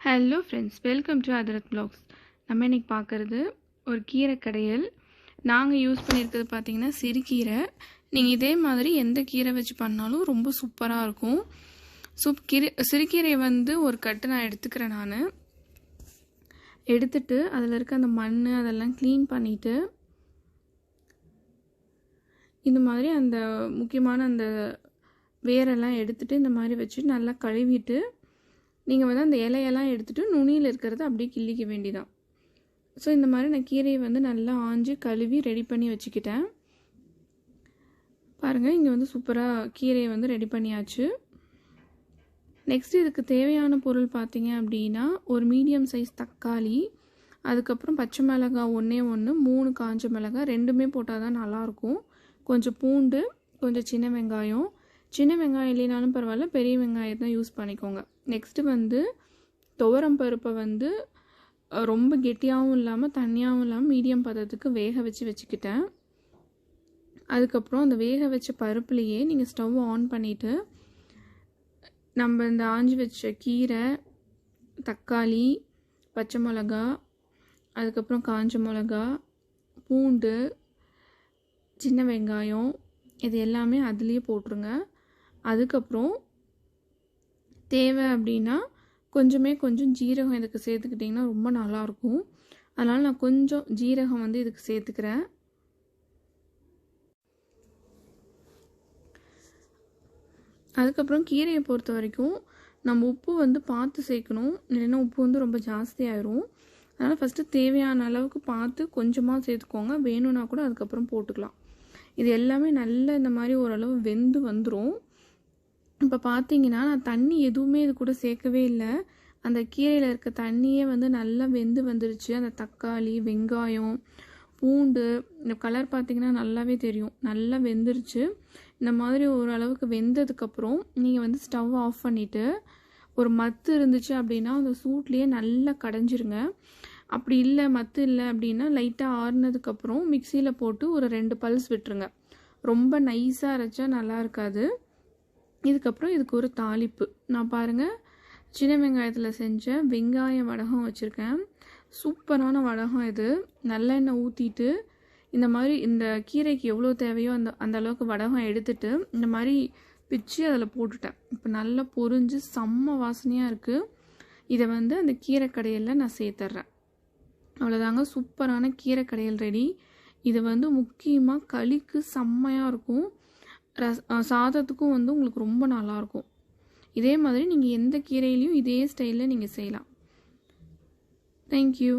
Hello friends welcome to அதரத் blogs நம்ம இன்னைக்கு பார்க்குறது ஒரு கீரை கடையல். நாங்கள் யூஸ் பண்ணியிருக்கிறது பார்த்தீங்கன்னா சிறுகீரை. நீங்கள் இதே மாதிரி எந்த கீரை வச்சு பண்ணாலும் ரொம்ப சூப்பராக இருக்கும். சூப் கீரை சிறுகீரையை வந்து ஒரு கட்டு நான் எடுத்துக்கிறேன் நான். எடுத்துட்டு அதில் இருக்க அந்த மண் அதெல்லாம் க்ளீன் பண்ணிவிட்டு இந்த மாதிரி அந்த முக்கியமான அந்த வேரெல்லாம் எடுத்துகிட்டு இந்த மாதிரி வச்சு நல்லா கழுவிட்டு நீங்கள் வந்து அந்த இலையெல்லாம் எடுத்துகிட்டு நுனியில் இருக்கிறத அப்படியே கிள்ளிக்க வேண்டிதான். ஸோ இந்த மாதிரி நான் கீரையை வந்து நல்லா ஆஞ்சு கழுவி ரெடி பண்ணி வச்சுக்கிட்டேன். பாருங்கள் இங்கே வந்து சூப்பராக கீரையை வந்து ரெடி பண்ணியாச்சு. நெக்ஸ்ட் இதுக்கு தேவையான பொருள் பார்த்தீங்க அப்படின்னா ஒரு மீடியம் சைஸ் தக்காளி அதுக்கப்புறம் பச்சை மிளகாய் ஒன்றே ஒன்று மூணு காஞ்ச மிளகாய் ரெண்டுமே போட்டால் தான் நல்லாயிருக்கும். கொஞ்சம் பூண்டு கொஞ்சம் சின்ன வெங்காயம் சின்ன வெங்காயம் இல்லைனாலும் பரவாயில்ல பெரிய வெங்காயம் தான் யூஸ் பண்ணிக்கோங்க. நெக்ஸ்ட்டு வந்து துவரம் பருப்பை வந்து ரொம்ப கெட்டியாகவும் இல்லாமல் தண்ணியாகவும் இல்லாமல் மீடியம் பதத்துக்கு வேக வச்சு வச்சுக்கிட்டேன். அதுக்கப்புறம் அந்த வேக வச்ச பருப்புலேயே நீங்கள் ஸ்டவ் ஆன் பண்ணிவிட்டு நம்ம இந்த ஆஞ்சி வச்ச கீரை தக்காளி பச்சை மிளகா அதுக்கப்புறம் காஞ்ச மிளகா பூண்டு சின்ன வெங்காயம் இது எல்லாமே அதுலேயே போட்டுருங்க. அதுக்கப்புறம் தேவை அப்படின்னா கொஞ்சமே கொஞ்சம் ஜீரகம் இதுக்கு சேர்த்துக்கிட்டிங்கன்னா ரொம்ப நல்லாயிருக்கும். அதனால் நான் கொஞ்சம் ஜீரகம் வந்து இதுக்கு சேர்த்துக்கிறேன். அதுக்கப்புறம் கீரையை பொறுத்த வரைக்கும் நம்ம உப்பு வந்து பார்த்து சேர்க்கணும். இல்லைன்னா உப்பு வந்து ரொம்ப ஜாஸ்தியாயிரும். அதனால் ஃபஸ்ட்டு தேவையான அளவுக்கு பார்த்து கொஞ்சமாக சேர்த்துக்கோங்க. வேணும்னா கூட அதுக்கப்புறம் போட்டுக்கலாம். இது எல்லாமே நல்லா இந்த மாதிரி ஓரளவு வெந்து வந்துடும் இப்போ பார்த்தீங்கன்னா நான் தண்ணி எதுவுமே இது கூட சேர்க்கவே இல்லை. அந்த கீரையில் இருக்க தண்ணியே வந்து நல்லா வெந்து வந்துருச்சு. அந்த தக்காளி வெங்காயம் பூண்டு இந்த கலர் பார்த்தீங்கன்னா நல்லாவே தெரியும். நல்லா வெந்துருச்சு. இந்த மாதிரி ஓரளவுக்கு வெந்ததுக்கப்புறம் நீங்கள் வந்து ஸ்டவ் ஆஃப் பண்ணிவிட்டு ஒரு மத்து இருந்துச்சு அப்படின்னா அந்த சூட்லேயே நல்லா கடைஞ்சிருங்க. அப்படி இல்லை மத்து இல்லை அப்படின்னா லைட்டாக ஆறுனதுக்கப்புறம் மிக்சியில் போட்டு ஒரு ரெண்டு பல்ஸ் விட்டுருங்க. ரொம்ப நைஸாக அரைச்சா நல்லா இருக்காது. இதுக்கப்புறம் இதுக்கு ஒரு தாளிப்பு. நான் பாருங்கள் சின்ன வெங்காயத்தில் செஞ்ச வெங்காய வடகம் வச்சுருக்கேன். சூப்பரான வடகம் இது. நல்லெண்ணெய் ஊற்றிட்டு இந்த மாதிரி இந்த கீரைக்கு எவ்வளோ தேவையோ அந்த அந்த அளவுக்கு வடகம் எடுத்துட்டு இந்த மாதிரி பிச்சு அதில் போட்டுட்டேன். இப்போ நல்லா பொரிஞ்சு செம்ம வாசனையாக இருக்குது இதை வந்து அந்த கீரை கடையில் நான் சேர்த்துட்றேன் அவ்வளோதாங்க சூப்பரான கீரை கடையில் ரெடி இது வந்து முக்கியமாக களிக்கு செம்மையாக இருக்கும். ரஸ் சாதத்துக்கும் வந்து உங்களுக்கு ரொம்ப நல்லாயிருக்கும் இதே மாதிரி நீங்கள் எந்த கீரையிலையும் இதே ஸ்டைலில் நீங்கள் செய்யலாம். தேங்க்யூ